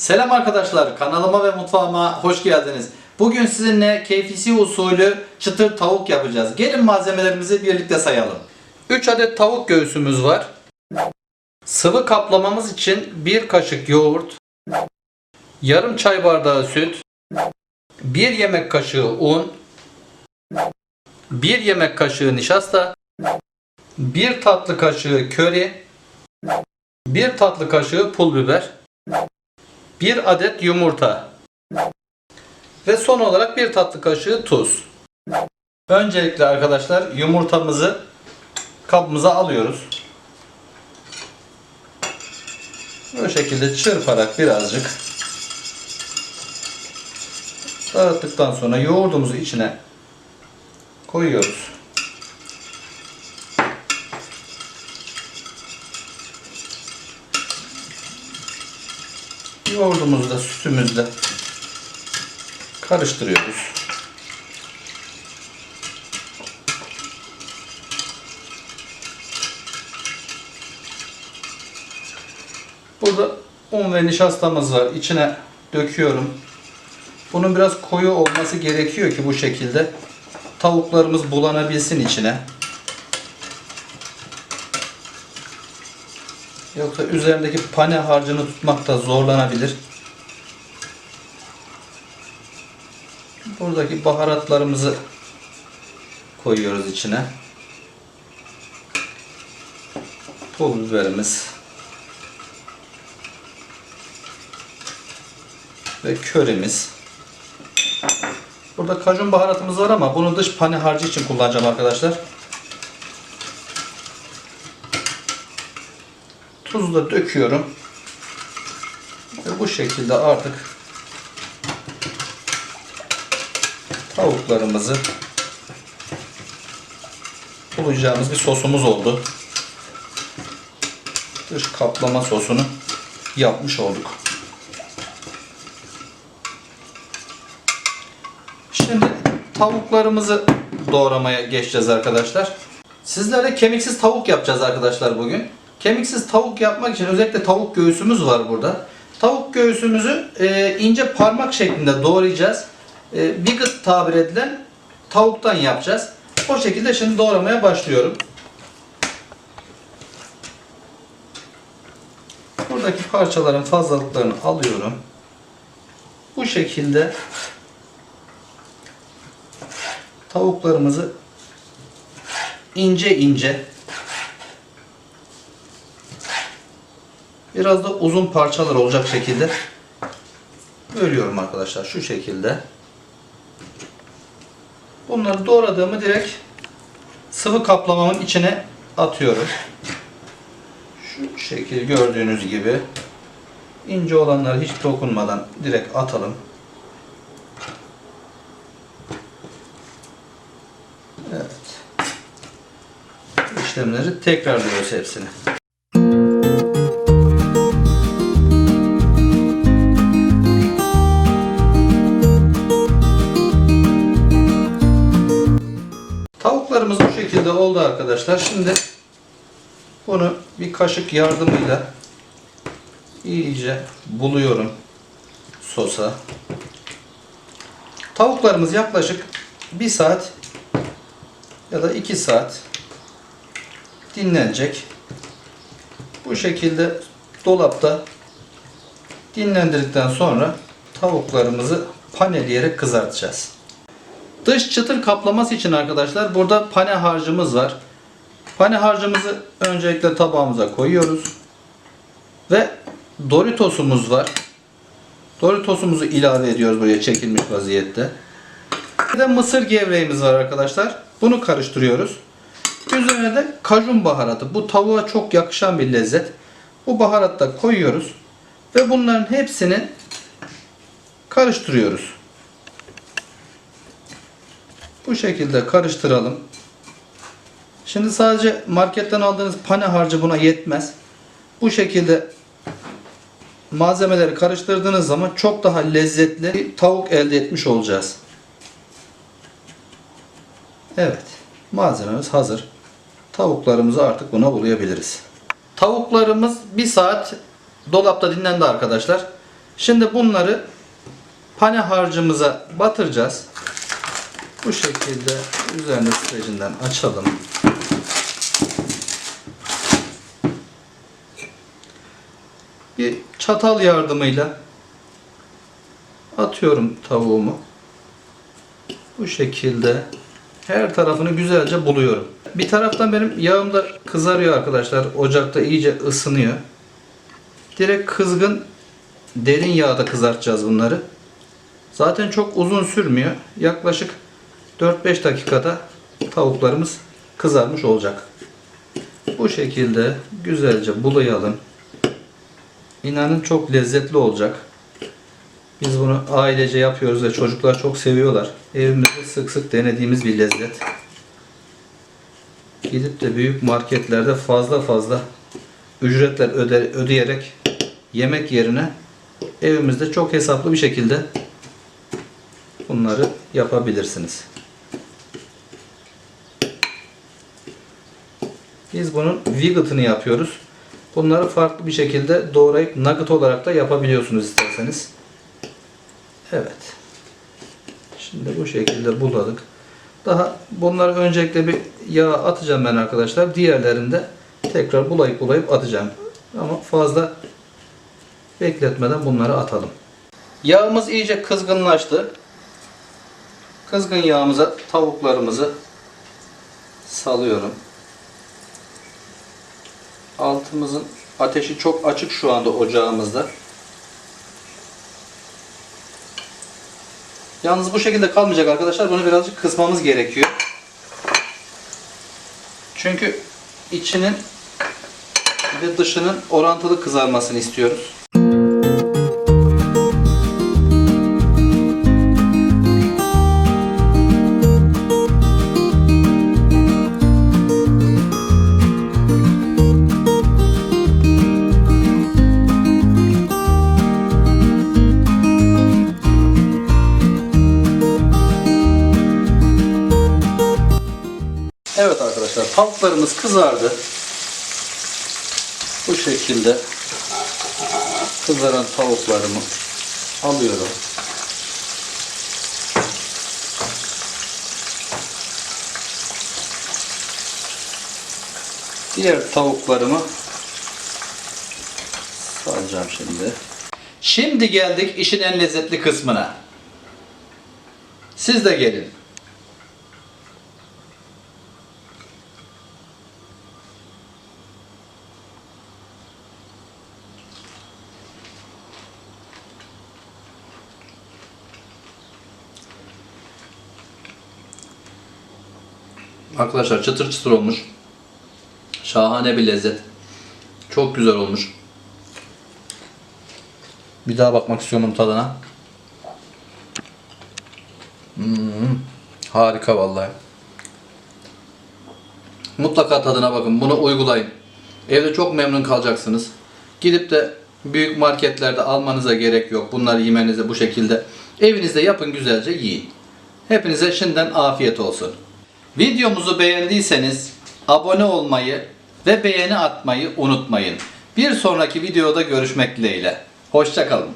Selam arkadaşlar, kanalıma ve mutfağıma hoş geldiniz. Bugün sizinle KFC usulü çıtır tavuk yapacağız. Gelin malzemelerimizi birlikte sayalım. 3 adet tavuk göğsümüz var. Sıvı kaplamamız için 1 kaşık yoğurt, yarım çay bardağı süt, 1 yemek kaşığı un, 1 yemek kaşığı nişasta, 1 tatlı kaşığı köri, 1 tatlı kaşığı pul biber, 1 adet yumurta ve son olarak 1 tatlı kaşığı tuz. Öncelikle arkadaşlar yumurtamızı kabımıza alıyoruz. Bu şekilde çırparak birazcık dağıttıktan sonra yoğurdumuzu içine koyuyoruz. Yoğurdumuzu da sütümüzle karıştırıyoruz. Burada un ve nişastamız var. İçine döküyorum. Bunun biraz koyu olması gerekiyor ki bu şekilde tavuklarımız bulanabilsin içine. Yoksa üzerindeki pane harcını tutmakta zorlanabilir. Buradaki baharatlarımızı koyuyoruz içine. Pul biberimiz ve körimiz. Burada kajun baharatımız var ama bunu dış pane harcı için kullanacağım arkadaşlar. Tuzu da döküyorum. Ve bu şekilde artık tavuklarımızı bulacağımız bir sosumuz oldu. Dış kaplama sosunu yapmış olduk. Şimdi tavuklarımızı doğramaya geçeceğiz arkadaşlar. Sizlere kemiksiz tavuk yapacağız arkadaşlar bugün. Kemiksiz tavuk yapmak için özellikle tavuk göğsümüz var burada. Tavuk göğsümüzü e, ince parmak şeklinde doğrayacağız. E, bir gıt tabir edilen tavuktan yapacağız. O şekilde şimdi doğramaya başlıyorum. Buradaki parçaların fazlalıklarını alıyorum. Bu şekilde tavuklarımızı ince ince biraz da uzun parçalar olacak şekilde bölüyorum arkadaşlar şu şekilde. Bunları doğradığımı direkt sıvı kaplamamın içine atıyorum. Şu şekil gördüğünüz gibi ince olanları hiç dokunmadan direkt atalım. Evet. İşlemleri tekrarlıyoruz hepsini. Tavuklarımız bu şekilde oldu arkadaşlar. Şimdi bunu bir kaşık yardımıyla iyice buluyorum sosa. Tavuklarımız yaklaşık 1 saat ya da 2 saat dinlenecek. Bu şekilde dolapta dinlendirdikten sonra tavuklarımızı paneleyerek kızartacağız. Dış çıtır kaplaması için arkadaşlar burada pane harcımız var. Pane harcımızı öncelikle tabağımıza koyuyoruz. Ve Doritos'umuz var. Doritos'umuzu ilave ediyoruz buraya çekilmiş vaziyette. Bir de mısır gevreğimiz var arkadaşlar. Bunu karıştırıyoruz. Üzerine de kajun baharatı. Bu tavuğa çok yakışan bir lezzet. Bu baharatı da koyuyoruz. Ve bunların hepsini karıştırıyoruz. Bu şekilde karıştıralım. Şimdi sadece marketten aldığınız pane harcı buna yetmez. Bu şekilde malzemeleri karıştırdığınız zaman çok daha lezzetli bir tavuk elde etmiş olacağız. Evet. Malzememiz hazır. Tavuklarımızı artık buna bulayabiliriz. Tavuklarımız bir saat dolapta dinlendi arkadaşlar. Şimdi bunları pane harcımıza batıracağız. Bu şekilde üzerinde sürecinden açalım. Bir çatal yardımıyla atıyorum tavuğumu. Bu şekilde her tarafını güzelce buluyorum. Bir taraftan benim yağım da kızarıyor arkadaşlar. Ocakta iyice ısınıyor. Direkt kızgın derin yağda kızartacağız bunları. Zaten çok uzun sürmüyor. Yaklaşık 4-5 dakikada tavuklarımız kızarmış olacak. Bu şekilde güzelce bulayalım. İnanın çok lezzetli olacak. Biz bunu ailece yapıyoruz ve çocuklar çok seviyorlar. Evimizde sık sık denediğimiz bir lezzet. Gidip de büyük marketlerde fazla fazla ücretler öde- ödeyerek yemek yerine evimizde çok hesaplı bir şekilde bunları yapabilirsiniz. Biz bunun wigget'ını yapıyoruz. Bunları farklı bir şekilde doğrayıp nugget olarak da yapabiliyorsunuz isterseniz. Evet. Şimdi bu şekilde buladık. Daha bunları öncelikle bir yağ atacağım ben arkadaşlar. Diğerlerini de tekrar bulayıp bulayıp atacağım. Ama fazla bekletmeden bunları atalım. Yağımız iyice kızgınlaştı. Kızgın yağımıza tavuklarımızı salıyorum. Altımızın ateşi çok açık şu anda ocağımızda. Yalnız bu şekilde kalmayacak arkadaşlar. Bunu birazcık kısmamız gerekiyor. Çünkü içinin ve dışının orantılı kızarmasını istiyoruz. Evet arkadaşlar tavuklarımız kızardı. Bu şekilde kızaran tavuklarımı alıyorum. Diğer tavuklarımı salacağım şimdi. Şimdi geldik işin en lezzetli kısmına. Siz de gelin. Arkadaşlar çıtır çıtır olmuş. Şahane bir lezzet. Çok güzel olmuş. Bir daha bakmak istiyorum tadına. Hmm, harika vallahi. Mutlaka tadına bakın. Bunu uygulayın. Evde çok memnun kalacaksınız. Gidip de büyük marketlerde almanıza gerek yok. Bunları yemenize bu şekilde. Evinizde yapın güzelce yiyin. Hepinize şimdiden afiyet olsun. Videomuzu beğendiyseniz abone olmayı ve beğeni atmayı unutmayın. Bir sonraki videoda görüşmek dileğiyle. Hoşçakalın.